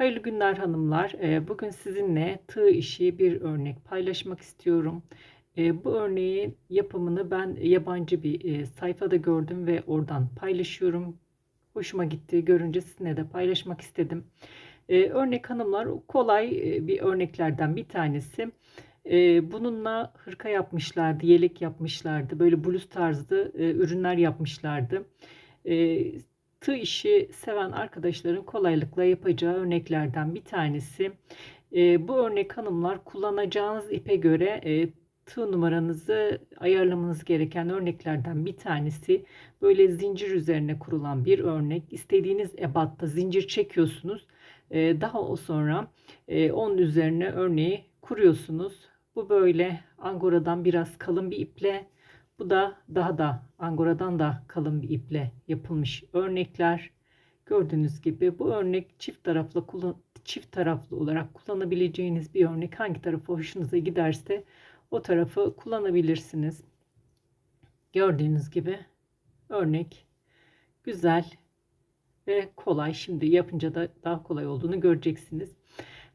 Hayırlı günler hanımlar. Ee, Bugün sizinle tığ işi bir örnek paylaşmak istiyorum. Ee, Bu örneğin yapımını ben yabancı bir e, sayfada gördüm ve oradan paylaşıyorum. Hoşuma gitti. Görünce sizinle de paylaşmak istedim. Ee, Örnek hanımlar kolay e, bir örneklerden bir tanesi. Bununla hırka yapmışlardı, yelek yapmışlardı. Böyle bluz tarzı e, ürünler yapmışlardı. Tığ işi seven arkadaşların kolaylıkla yapacağı örneklerden bir tanesi. E, bu örnek hanımlar kullanacağınız ipe göre e, tığ numaranızı ayarlamanız gereken örneklerden bir tanesi. Böyle zincir üzerine kurulan bir örnek. İstediğiniz ebatta zincir çekiyorsunuz. E, daha o sonra e, onun üzerine örneği kuruyorsunuz. Bu böyle angoradan biraz kalın bir iple bu da daha da angoradan da kalın bir iple yapılmış örnekler. Gördüğünüz gibi bu örnek çift taraflı kullan çift taraflı olarak kullanabileceğiniz bir örnek. Hangi tarafı hoşunuza giderse o tarafı kullanabilirsiniz. Gördüğünüz gibi örnek güzel ve kolay. Şimdi yapınca da daha kolay olduğunu göreceksiniz.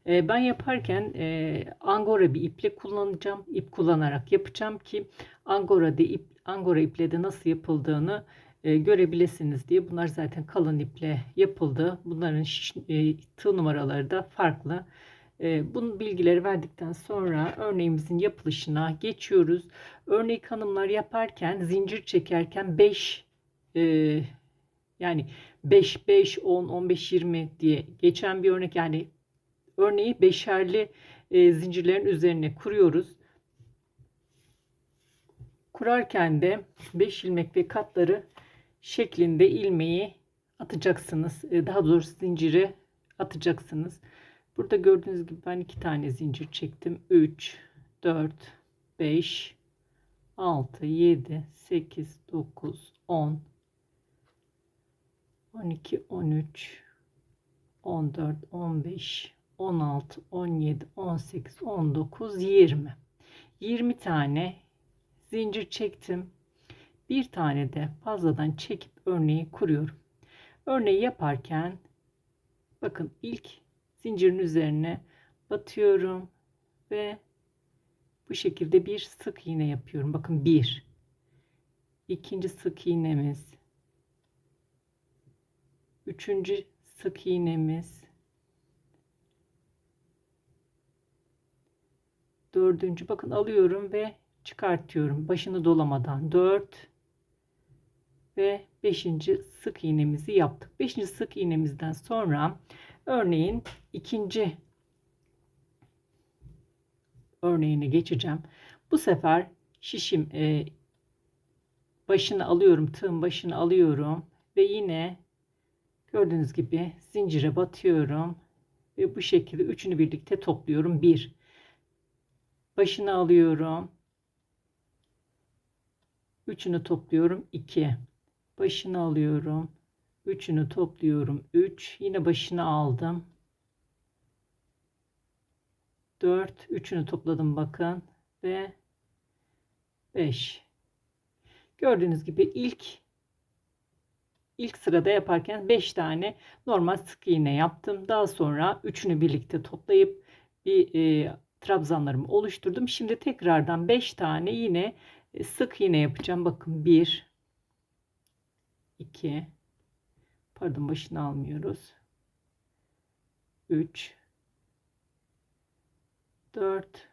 Ee, ben yaparken e, angora bir iple kullanacağım. İp kullanarak yapacağım ki angora de ip angora iple de nasıl yapıldığını e, görebilirsiniz diye. Bunlar zaten kalın iple yapıldı. Bunların şiş, e, tığ numaraları da farklı. E, bunun bilgileri verdikten sonra örneğimizin yapılışına geçiyoruz. Örnek hanımlar yaparken zincir çekerken 5 e, yani 5 5 10 15 20 diye geçen bir örnek yani örneği beşerli e, zincirlerin üzerine kuruyoruz. Kurarken de 5 ilmek ve katları şeklinde ilmeği atacaksınız. E, daha doğrusu zinciri atacaksınız. Burada gördüğünüz gibi ben iki tane zincir çektim. 3, 4, 5, 6, 7, 8, 9, 10, 12, 13, 14, 15, 16, 17, 18, 19, 20. 20 tane zincir çektim. Bir tane de fazladan çekip örneği kuruyorum. Örneği yaparken bakın ilk zincirin üzerine batıyorum ve bu şekilde bir sık iğne yapıyorum. Bakın bir. ikinci sık iğnemiz. Üçüncü sık iğnemiz. Dördüncü bakın alıyorum ve çıkartıyorum. Başını dolamadan 4 ve 5. sık iğnemizi yaptık. 5. sık iğnemizden sonra örneğin ikinci örneğine geçeceğim. Bu sefer şişim e, başını alıyorum. Tığın başını alıyorum ve yine gördüğünüz gibi zincire batıyorum ve bu şekilde üçünü birlikte topluyorum. 1 başını alıyorum. Üçünü topluyorum. 2. Başını alıyorum. Üçünü topluyorum. 3. Yine başını aldım. 4. Üçünü topladım bakın. Ve 5. Gördüğünüz gibi ilk ilk sırada yaparken 5 tane normal sık iğne yaptım. Daha sonra üçünü birlikte toplayıp bir e, trabzanlarımı oluşturdum. Şimdi tekrardan 5 tane yine e, sık iğne yapacağım. Bakın 1 2 pardon başını almıyoruz. 3 4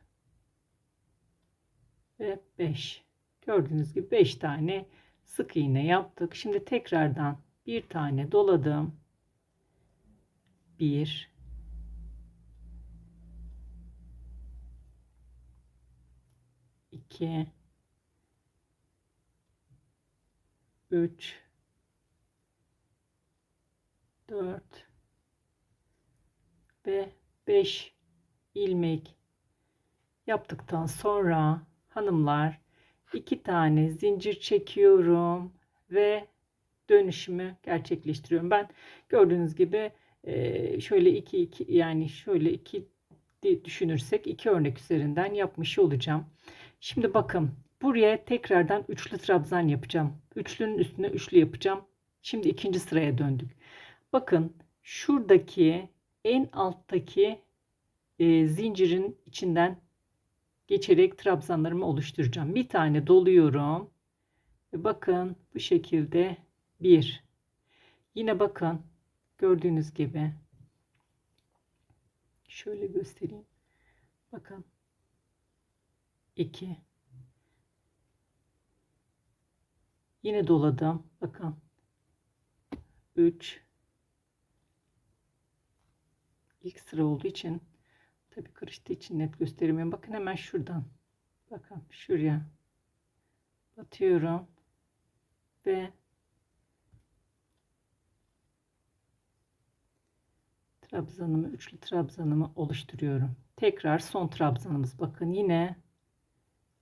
ve 5 gördüğünüz gibi 5 tane sık iğne yaptık. Şimdi tekrardan bir tane doladım. 1 2 3 4 ve 5 ilmek yaptıktan sonra hanımlar iki tane zincir çekiyorum ve dönüşümü gerçekleştiriyorum. Ben gördüğünüz gibi şöyle iki iki yani şöyle iki düşünürsek iki örnek üzerinden yapmış olacağım. Şimdi bakın buraya tekrardan üçlü trabzan yapacağım. Üçlünün üstüne üçlü yapacağım. Şimdi ikinci sıraya döndük. Bakın şuradaki en alttaki e, zincirin içinden geçerek trabzanlarımı oluşturacağım. Bir tane doluyorum. Bakın bu şekilde bir. Yine bakın gördüğünüz gibi şöyle göstereyim. Bakın 2 Yine doladım. Bakın 3 ilk sıra olduğu için tabi karıştığı için net gösteremiyorum. Bakın hemen şuradan. Bakın şuraya batıyorum ve trabzanımı üçlü trabzanımı oluşturuyorum. Tekrar son trabzanımız bakın yine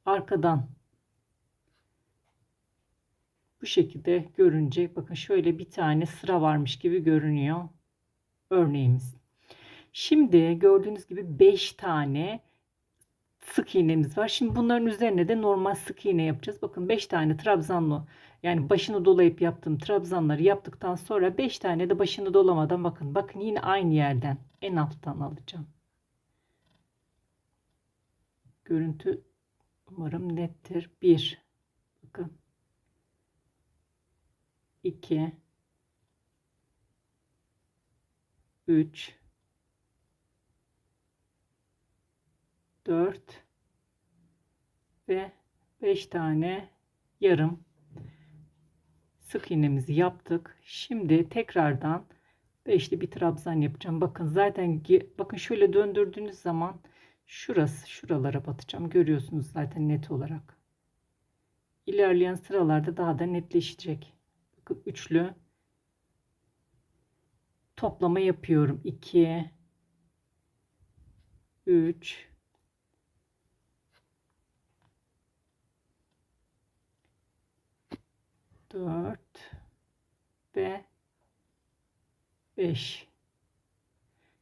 arkadan bu şekilde görünecek. Bakın şöyle bir tane sıra varmış gibi görünüyor örneğimiz. Şimdi gördüğünüz gibi 5 tane sık iğnemiz var. Şimdi bunların üzerine de normal sık iğne yapacağız. Bakın 5 tane trabzanlı yani başını dolayıp yaptığım trabzanları yaptıktan sonra 5 tane de başını dolamadan bakın. Bakın yine aynı yerden en alttan alacağım. Görüntü umarım nettir. 1 bakın 2 3 4 ve 5 tane yarım sık iğnemizi yaptık. Şimdi tekrardan beşli bir trabzan yapacağım. Bakın zaten bakın şöyle döndürdüğünüz zaman şurası şuralara batacağım. Görüyorsunuz zaten net olarak. İlerleyen sıralarda daha da netleşecek. Bakın üçlü toplama yapıyorum. 2 3 4 ve 5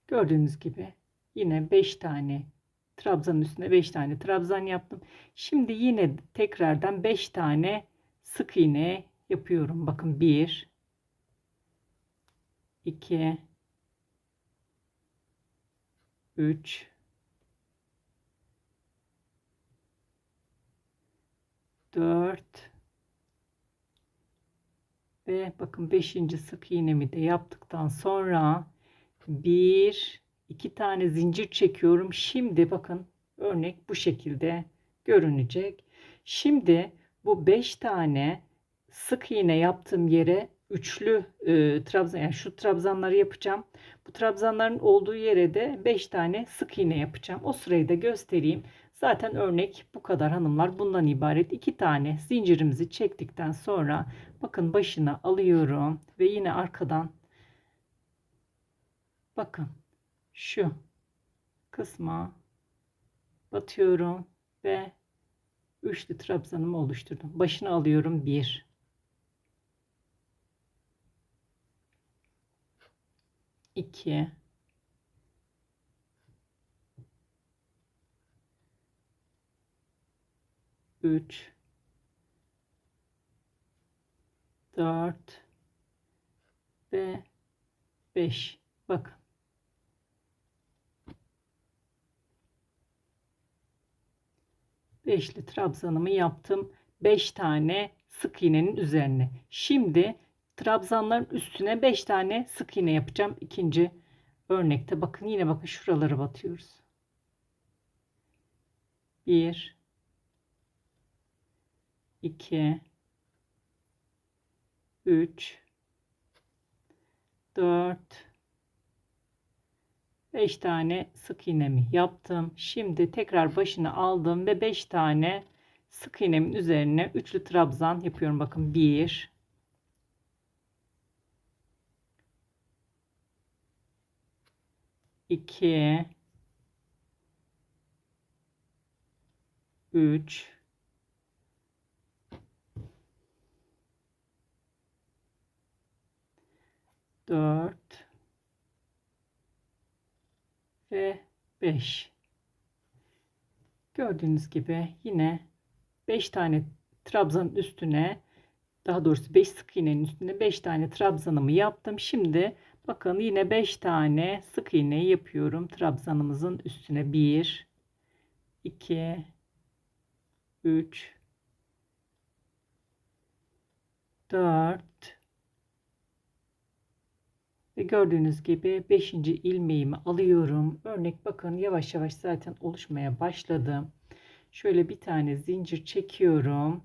gördüğünüz gibi yine 5 tane trabzanın üstüne 5 tane trabzan yaptım. Şimdi yine tekrardan 5 tane sık iğne yapıyorum. Bakın 1 2 3 4 ve bakın 5. sık iğnemi de yaptıktan sonra bir iki tane zincir çekiyorum. Şimdi bakın örnek bu şekilde görünecek. Şimdi bu 5 tane sık iğne yaptığım yere üçlü e, trabzan yani şu trabzanları yapacağım. Bu trabzanların olduğu yere de 5 tane sık iğne yapacağım. O sırayı da göstereyim. Zaten örnek bu kadar hanımlar bundan ibaret. iki tane zincirimizi çektikten sonra bakın başına alıyorum ve yine arkadan bakın şu kısma batıyorum ve üçlü trabzanımı oluşturdum. Başına alıyorum bir. 2 3 4 ve 5 bakın beşli trabzanımı yaptım. 5 tane sık iğnenin üzerine. Şimdi trabzanların üstüne 5 tane sık iğne yapacağım. İkinci örnekte bakın yine bakın şuralara batıyoruz. 1 2 3 4 5 tane sık iğnemi yaptım. Şimdi tekrar başını aldım ve 5 tane sık iğnemin üzerine üçlü trabzan yapıyorum. Bakın 1 2 3 4 ve 5 gördüğünüz gibi yine 5 tane trabzanın üstüne daha doğrusu 5 sık iğnenin üstüne 5 tane trabzanımı yaptım. Şimdi Bakın yine 5 tane sık iğne yapıyorum. Trabzanımızın üstüne 1 2 3 4 ve gördüğünüz gibi 5. ilmeğimi alıyorum. Örnek bakın yavaş yavaş zaten oluşmaya başladı. Şöyle bir tane zincir çekiyorum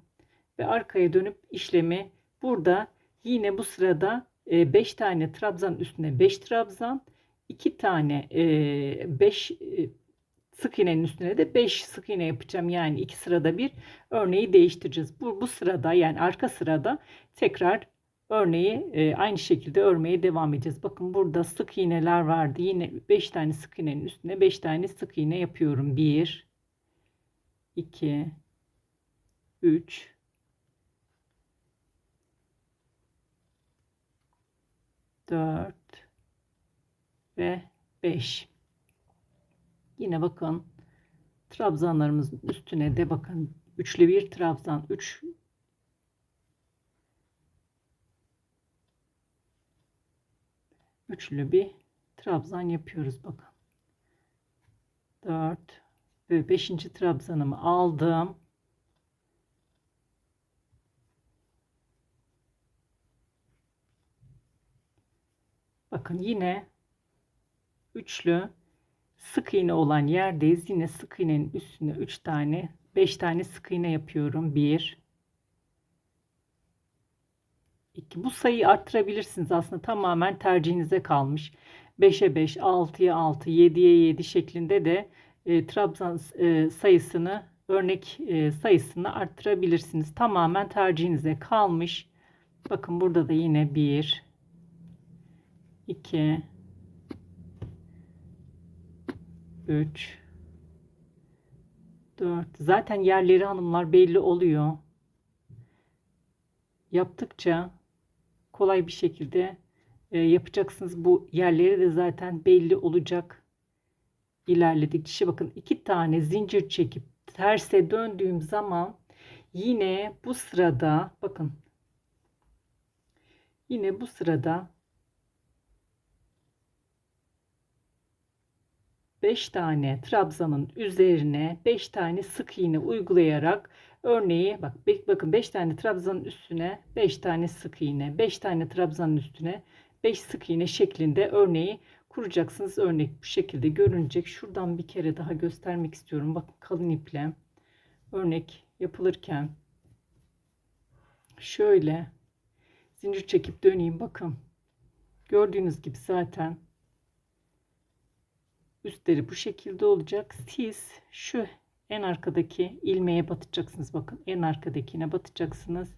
ve arkaya dönüp işlemi burada yine bu sırada 5 e, tane trabzan üstüne 5 trabzan 2 tane 5 e, e, sık iğnenin üstüne de 5 sık iğne yapacağım. Yani iki sırada bir örneği değiştireceğiz. Bu, bu sırada yani arka sırada tekrar örneği e, aynı şekilde örmeye devam edeceğiz. Bakın burada sık iğneler vardı. Yine 5 tane sık iğnenin üstüne 5 tane sık iğne yapıyorum. 1 2 3 4 ve 5 Yine bakın trabzanlarımızın üstüne de bakın üçlü bir trabzan 3 üçlü bir trabzan yapıyoruz bakın 4 ve 5. trabzanımı aldım bakın yine üçlü sık iğne olan yerdeyiz. Yine sık iğnenin üstüne 3 tane 5 tane sık iğne yapıyorum. 1 2 bu sayıyı arttırabilirsiniz aslında tamamen tercihinize kalmış. 5'e 5, 6'ya 6, 7'ye 7 şeklinde de e, trabzan e, sayısını örnek e, sayısını arttırabilirsiniz. Tamamen tercihinize kalmış. Bakın burada da yine 1 2 3 4 zaten yerleri hanımlar belli oluyor. Yaptıkça kolay bir şekilde e, yapacaksınız. Bu yerleri de zaten belli olacak. İlerledikçe bakın iki tane zincir çekip terse döndüğüm zaman yine bu sırada bakın yine bu sırada 5 tane trabzanın üzerine 5 tane sık iğne uygulayarak örneği bak bakın 5 tane trabzanın üstüne 5 tane sık iğne 5 tane trabzanın üstüne 5 sık iğne şeklinde örneği kuracaksınız. Örnek bu şekilde görünecek. Şuradan bir kere daha göstermek istiyorum. Bakın kalın iple örnek yapılırken şöyle zincir çekip döneyim bakın. Gördüğünüz gibi zaten Üstleri bu şekilde olacak. Siz şu en arkadaki ilmeğe batacaksınız. Bakın en arkadakine batacaksınız.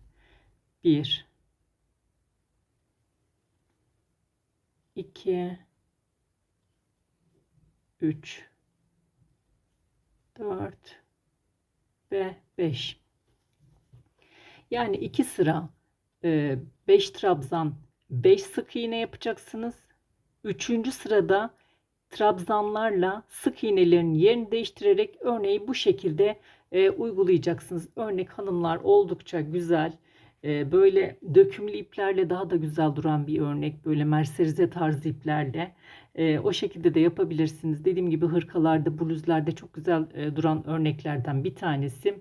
1 2 3 4 ve 5 yani iki sıra 5 e, trabzan 5 sık iğne yapacaksınız. Üçüncü sırada trabzanlarla sık iğnelerin yerini değiştirerek örneği bu şekilde e, uygulayacaksınız. Örnek hanımlar oldukça güzel. E, böyle dökümlü iplerle daha da güzel duran bir örnek. Böyle merserize tarzı iplerle. E, o şekilde de yapabilirsiniz. Dediğim gibi hırkalarda, bluzlarda çok güzel e, duran örneklerden bir tanesi.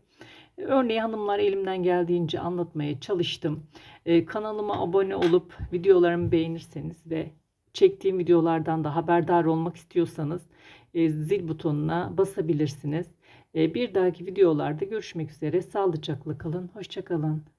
Örneği hanımlar elimden geldiğince anlatmaya çalıştım. E, kanalıma abone olup videolarımı beğenirseniz ve çektiğim videolardan da haberdar olmak istiyorsanız e, zil butonuna basabilirsiniz. E, bir dahaki videolarda görüşmek üzere. Sağlıcakla kalın. Hoşçakalın.